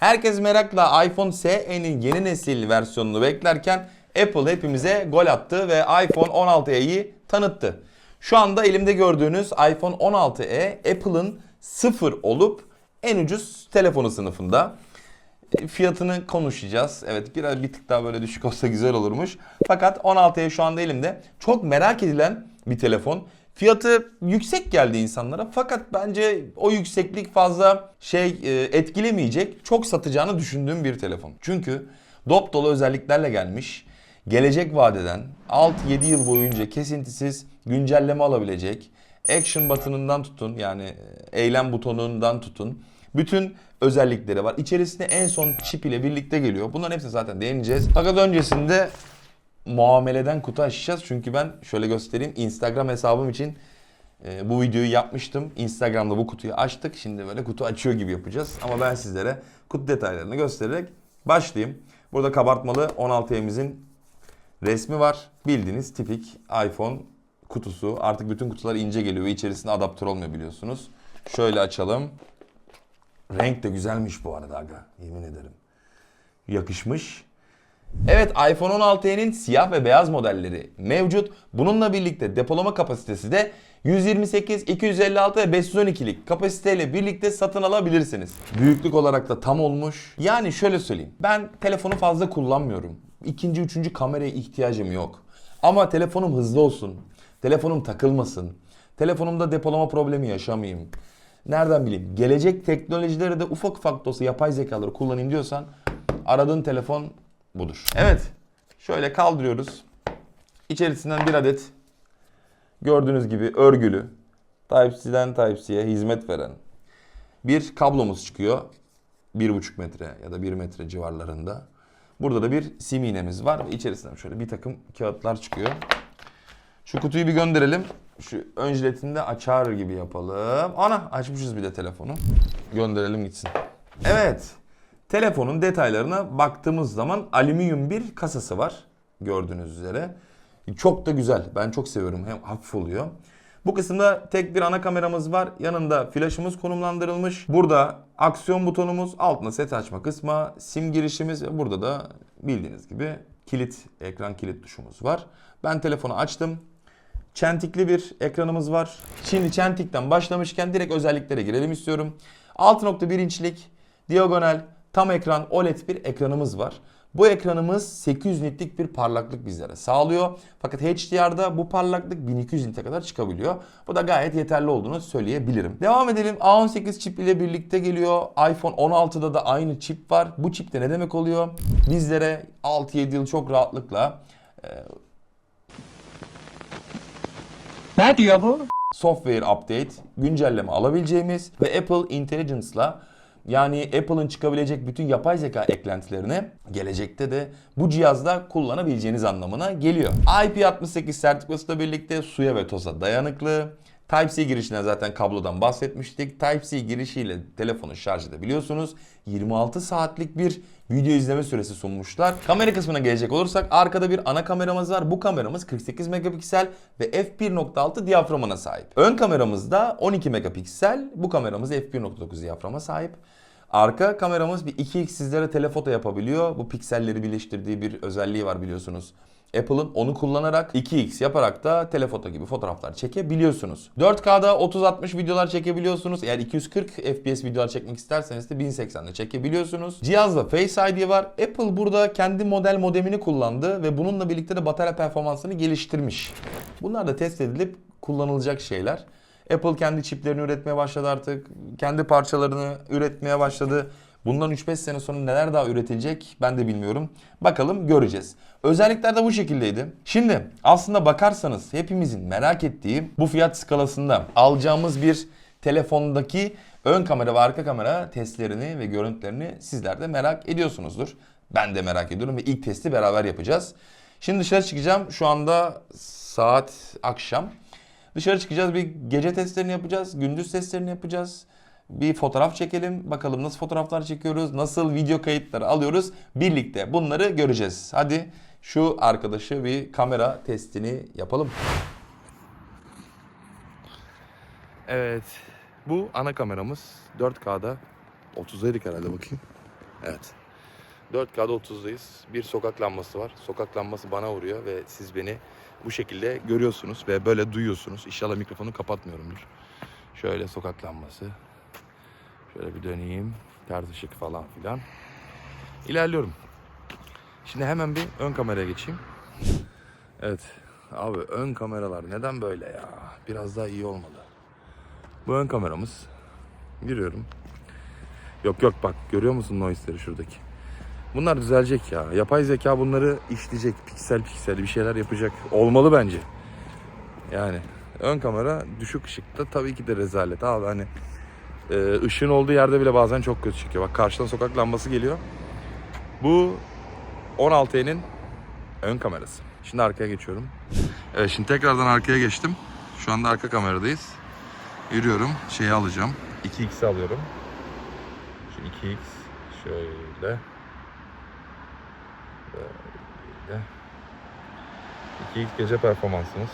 Herkes merakla iPhone SE'nin yeni nesil versiyonunu beklerken Apple hepimize gol attı ve iPhone 16e'yi tanıttı. Şu anda elimde gördüğünüz iPhone 16e Apple'ın sıfır olup en ucuz telefonu sınıfında. E, Fiyatını konuşacağız. Evet biraz bir tık daha böyle düşük olsa güzel olurmuş. Fakat 16'ya şu anda elimde. Çok merak edilen bir telefon. Fiyatı yüksek geldi insanlara fakat bence o yükseklik fazla şey e, etkilemeyecek. Çok satacağını düşündüğüm bir telefon. Çünkü dop dolu özelliklerle gelmiş. Gelecek vadeden 6-7 yıl boyunca kesintisiz güncelleme alabilecek. Action button'ından tutun yani e, eylem butonundan tutun. Bütün özellikleri var. İçerisinde en son çip ile birlikte geliyor. Bunların hepsini zaten değineceğiz. Fakat öncesinde muameleden kutu açacağız. Çünkü ben şöyle göstereyim. Instagram hesabım için e, bu videoyu yapmıştım. Instagram'da bu kutuyu açtık. Şimdi böyle kutu açıyor gibi yapacağız. Ama ben sizlere kutu detaylarını göstererek başlayayım. Burada kabartmalı 16M'imizin resmi var. Bildiğiniz tipik iPhone kutusu. Artık bütün kutular ince geliyor ve içerisinde adaptör olmuyor biliyorsunuz. Şöyle açalım. Renk de güzelmiş bu arada aga. Yemin ederim. Yakışmış. Evet iPhone 16'nin siyah ve beyaz modelleri mevcut. Bununla birlikte depolama kapasitesi de 128, 256 ve 512'lik kapasiteyle birlikte satın alabilirsiniz. Büyüklük olarak da tam olmuş. Yani şöyle söyleyeyim. Ben telefonu fazla kullanmıyorum. İkinci, üçüncü kameraya ihtiyacım yok. Ama telefonum hızlı olsun. Telefonum takılmasın. Telefonumda depolama problemi yaşamayayım. Nereden bileyim? Gelecek teknolojileri de ufak ufak da olsa yapay zekaları kullanayım diyorsan aradığın telefon budur. Evet. Şöyle kaldırıyoruz. İçerisinden bir adet gördüğünüz gibi örgülü Type-C'den Type-C'ye hizmet veren bir kablomuz çıkıyor. 1,5 metre ya da 1 metre civarlarında. Burada da bir sim iğnemiz var ve içerisinden şöyle bir takım kağıtlar çıkıyor. Şu kutuyu bir gönderelim. Şu ön jiletini de açar gibi yapalım. Ana açmışız bir de telefonu. Gönderelim gitsin. Evet. Telefonun detaylarına baktığımız zaman alüminyum bir kasası var. Gördüğünüz üzere. Çok da güzel. Ben çok seviyorum. Hem hafif oluyor. Bu kısımda tek bir ana kameramız var. Yanında flaşımız konumlandırılmış. Burada aksiyon butonumuz, altında set açma kısmı, sim girişimiz ve burada da bildiğiniz gibi kilit, ekran kilit tuşumuz var. Ben telefonu açtım. Çentikli bir ekranımız var. Şimdi çentikten başlamışken direkt özelliklere girelim istiyorum. 6.1 inçlik diagonal tam ekran OLED bir ekranımız var. Bu ekranımız 800 nitlik bir parlaklık bizlere sağlıyor. Fakat HDR'da bu parlaklık 1200 nite kadar çıkabiliyor. Bu da gayet yeterli olduğunu söyleyebilirim. Devam edelim. A18 çip ile birlikte geliyor. iPhone 16'da da aynı çip var. Bu çip de ne demek oluyor? Bizlere 6-7 yıl çok rahatlıkla e, Ne diyor bu? software update, güncelleme alabileceğimiz ve Apple Intelligence'la yani Apple'ın çıkabilecek bütün yapay zeka eklentilerini gelecekte de bu cihazda kullanabileceğiniz anlamına geliyor. IP68 sertifikasıyla birlikte suya ve toza dayanıklı. Type-C girişinden zaten kablodan bahsetmiştik. Type-C girişiyle telefonu şarj edebiliyorsunuz. 26 saatlik bir video izleme süresi sunmuşlar. Kamera kısmına gelecek olursak arkada bir ana kameramız var. Bu kameramız 48 megapiksel ve f1.6 diyaframına sahip. Ön kameramız da 12 megapiksel. Bu kameramız f1.9 diyaframa sahip. Arka kameramız bir 2x sizlere telefoto yapabiliyor. Bu pikselleri birleştirdiği bir özelliği var biliyorsunuz. Apple'ın onu kullanarak 2x yaparak da telefoto gibi fotoğraflar çekebiliyorsunuz. 4K'da 30-60 videolar çekebiliyorsunuz. Eğer 240 FPS videolar çekmek isterseniz de 1080'de çekebiliyorsunuz. Cihazda Face ID var. Apple burada kendi model modemini kullandı ve bununla birlikte de batarya performansını geliştirmiş. Bunlar da test edilip kullanılacak şeyler. Apple kendi çiplerini üretmeye başladı artık. Kendi parçalarını üretmeye başladı. Bundan 3-5 sene sonra neler daha üretilecek ben de bilmiyorum. Bakalım göreceğiz. Özellikler de bu şekildeydi. Şimdi aslında bakarsanız hepimizin merak ettiği bu fiyat skalasında alacağımız bir telefondaki ön kamera ve arka kamera testlerini ve görüntülerini sizler de merak ediyorsunuzdur. Ben de merak ediyorum ve ilk testi beraber yapacağız. Şimdi dışarı çıkacağım. Şu anda saat akşam. Dışarı çıkacağız bir gece testlerini yapacağız. Gündüz testlerini yapacağız. Bir fotoğraf çekelim. Bakalım nasıl fotoğraflar çekiyoruz. Nasıl video kayıtları alıyoruz. Birlikte bunları göreceğiz. Hadi şu arkadaşı bir kamera testini yapalım. Evet. Bu ana kameramız 4K'da 30'daydık herhalde bakayım. Evet. 4K'da 30'dayız. Bir sokak lambası var. Sokak lambası bana vuruyor ve siz beni bu şekilde görüyorsunuz ve böyle duyuyorsunuz. İnşallah mikrofonu kapatmıyorumdur. Şöyle sokak lambası. Şöyle bir döneyim. Ters ışık falan filan. İlerliyorum. Şimdi hemen bir ön kameraya geçeyim. Evet. Abi ön kameralar neden böyle ya? Biraz daha iyi olmalı. Bu ön kameramız. Giriyorum. Yok yok bak görüyor musun noise'leri şuradaki? Bunlar düzelecek ya. Yapay zeka bunları işleyecek. Piksel piksel bir şeyler yapacak. Olmalı bence. Yani ön kamera düşük ışıkta tabii ki de rezalet abi hani e, ışığın olduğu yerde bile bazen çok kötü çıkıyor. Bak karşıdan sokak lambası geliyor. Bu 16'nin ön kamerası. Şimdi arkaya geçiyorum. Evet şimdi tekrardan arkaya geçtim. Şu anda arka kameradayız. Yürüyorum. Şeyi alacağım. 2x'i alıyorum. Şu 2x şöyle. Böyle. 2x gece performansımız.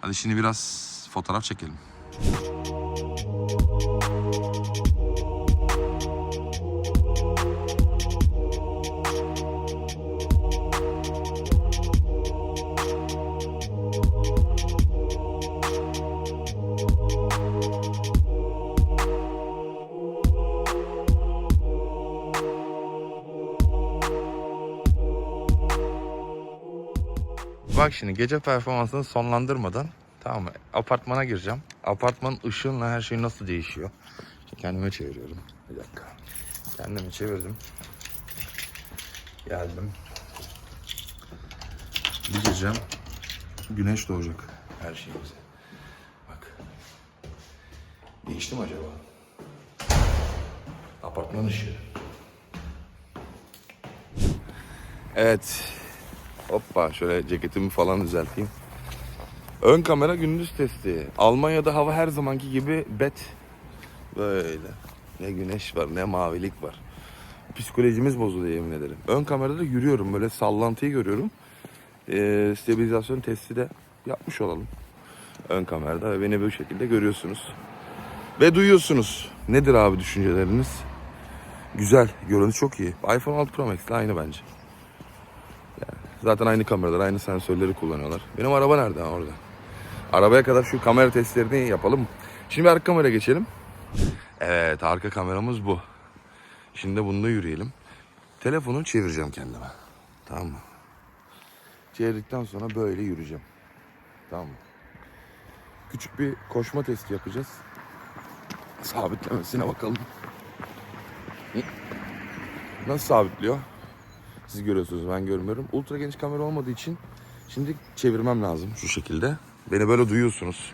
Hadi şimdi biraz fotoğraf çekelim. Bak şimdi gece performansını sonlandırmadan tamam mı? Apartmana gireceğim. Apartmanın ışığınla her şey nasıl değişiyor? Kendime çeviriyorum. Bir dakika. Kendimi çevirdim. Geldim. Bir gireceğim. Güneş doğacak her şeyimize. Bak. Değişti mi acaba? Apartman ışığı. Evet. Hoppa şöyle ceketimi falan düzelteyim. Ön kamera gündüz testi. Almanya'da hava her zamanki gibi bet. Böyle. Ne güneş var ne mavilik var. Psikolojimiz bozuluyor yemin ederim. Ön kamerada yürüyorum böyle sallantıyı görüyorum. Ee, stabilizasyon testi de yapmış olalım. Ön kamerada ve beni bu şekilde görüyorsunuz. Ve duyuyorsunuz. Nedir abi düşünceleriniz? Güzel. Görüntü çok iyi. iPhone 6 Pro Max ile aynı bence. Zaten aynı kameralar, aynı sensörleri kullanıyorlar. Benim araba nerede? Orada. Arabaya kadar şu kamera testlerini yapalım. Şimdi arka kameraya geçelim. Evet, arka kameramız bu. Şimdi bunda yürüyelim. Telefonu çevireceğim kendime. Tamam mı? Çevirdikten sonra böyle yürüyeceğim. Tamam mı? Küçük bir koşma testi yapacağız. Sabitlemesine bakalım. Nasıl sabitliyor? Siz görüyorsunuz ben görmüyorum. Ultra geniş kamera olmadığı için şimdi çevirmem lazım şu şekilde. Beni böyle duyuyorsunuz.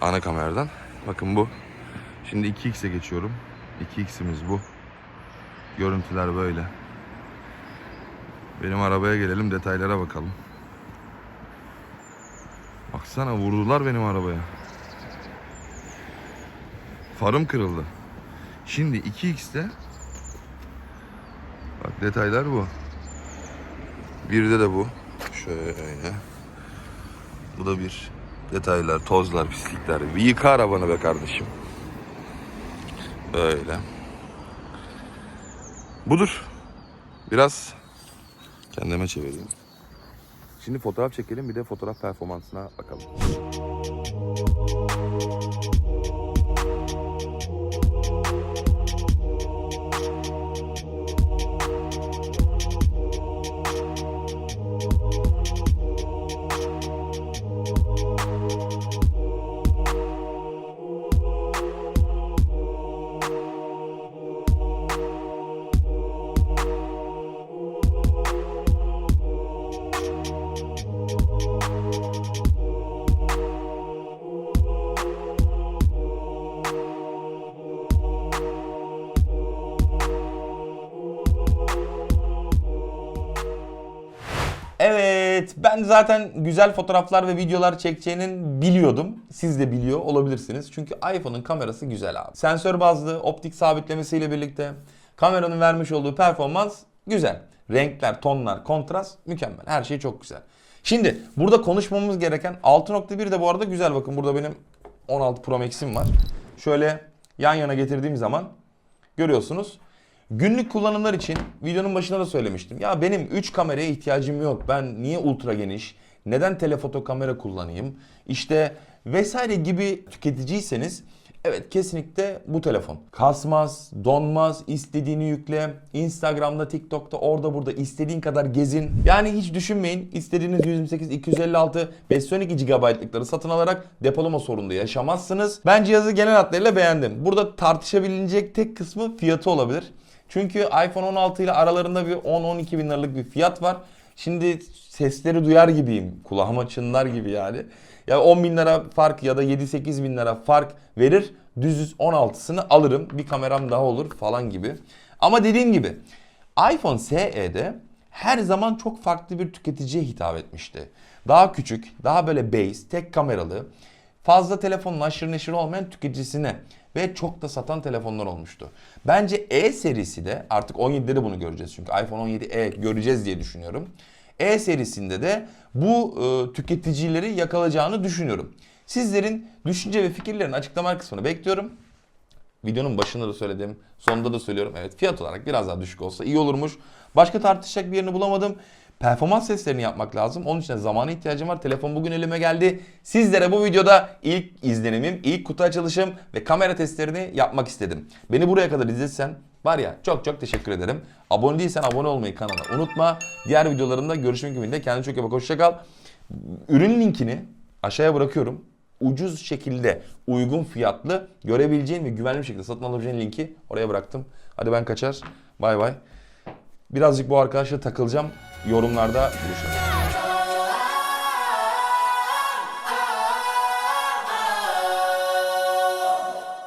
Ana kameradan. Bakın bu. Şimdi 2x'e geçiyorum. 2x'imiz bu. Görüntüler böyle. Benim arabaya gelelim detaylara bakalım. Baksana vurdular benim arabaya. Farım kırıldı. Şimdi 2x'te Bak detaylar bu. Bir de bu. Şöyle. Bu da bir. Detaylar, tozlar, pislikler. Bir yıka arabanı be kardeşim. Böyle. Budur. Biraz kendime çevireyim. Şimdi fotoğraf çekelim bir de fotoğraf performansına bakalım. Ben zaten güzel fotoğraflar ve videolar çekeceğinin biliyordum. Siz de biliyor olabilirsiniz. Çünkü iPhone'un kamerası güzel abi. Sensör bazlı, optik sabitlemesiyle birlikte kameranın vermiş olduğu performans güzel. Renkler, tonlar, kontrast mükemmel. Her şey çok güzel. Şimdi burada konuşmamız gereken 6.1 de bu arada güzel. Bakın burada benim 16 Pro Max'im var. Şöyle yan yana getirdiğim zaman görüyorsunuz. Günlük kullanımlar için videonun başında da söylemiştim. Ya benim 3 kameraya ihtiyacım yok. Ben niye ultra geniş? Neden telefoto kamera kullanayım? İşte vesaire gibi tüketiciyseniz evet kesinlikle bu telefon. Kasmaz, donmaz, istediğini yükle. Instagram'da, TikTok'ta orada burada istediğin kadar gezin. Yani hiç düşünmeyin. İstediğiniz 128, 256 ve 12 GB'lıkları satın alarak depolama sorunu yaşamazsınız. Ben cihazı genel hatlarıyla beğendim. Burada tartışabilecek tek kısmı fiyatı olabilir. Çünkü iPhone 16 ile aralarında bir 10-12 bin liralık bir fiyat var. Şimdi sesleri duyar gibiyim. Kulağıma çınlar gibi yani. Ya 10 bin lira fark ya da 7-8 bin lira fark verir. Düz 16'sını alırım. Bir kameram daha olur falan gibi. Ama dediğim gibi iPhone SE'de her zaman çok farklı bir tüketiciye hitap etmişti. Daha küçük, daha böyle base, tek kameralı, fazla telefonla aşırı neşir olmayan tüketicisine ve çok da satan telefonlar olmuştu. Bence E serisi de artık 17'de de bunu göreceğiz çünkü iPhone 17e göreceğiz diye düşünüyorum. E serisinde de bu e, tüketicileri yakalayacağını düşünüyorum. Sizlerin düşünce ve fikirlerini açıklama kısmına bekliyorum. Videonun başında da söyledim, sonunda da söylüyorum. Evet fiyat olarak biraz daha düşük olsa iyi olurmuş. Başka tartışacak bir yerini bulamadım. Performans testlerini yapmak lazım. Onun için de zamana ihtiyacım var. Telefon bugün elime geldi. Sizlere bu videoda ilk izlenimim, ilk kutu açılışım ve kamera testlerini yapmak istedim. Beni buraya kadar izlediysen var ya çok çok teşekkür ederim. Abone değilsen abone olmayı kanala unutma. Diğer videolarımda görüşmek ümidiyle. Kendine çok iyi bak. Hoşça kal. Ürün linkini aşağıya bırakıyorum. Ucuz şekilde, uygun fiyatlı görebileceğin ve güvenli bir şekilde satın alabileceğin linki oraya bıraktım. Hadi ben kaçar. Bay bay. Birazcık bu arkadaşla takılacağım. Yorumlarda buluşalım.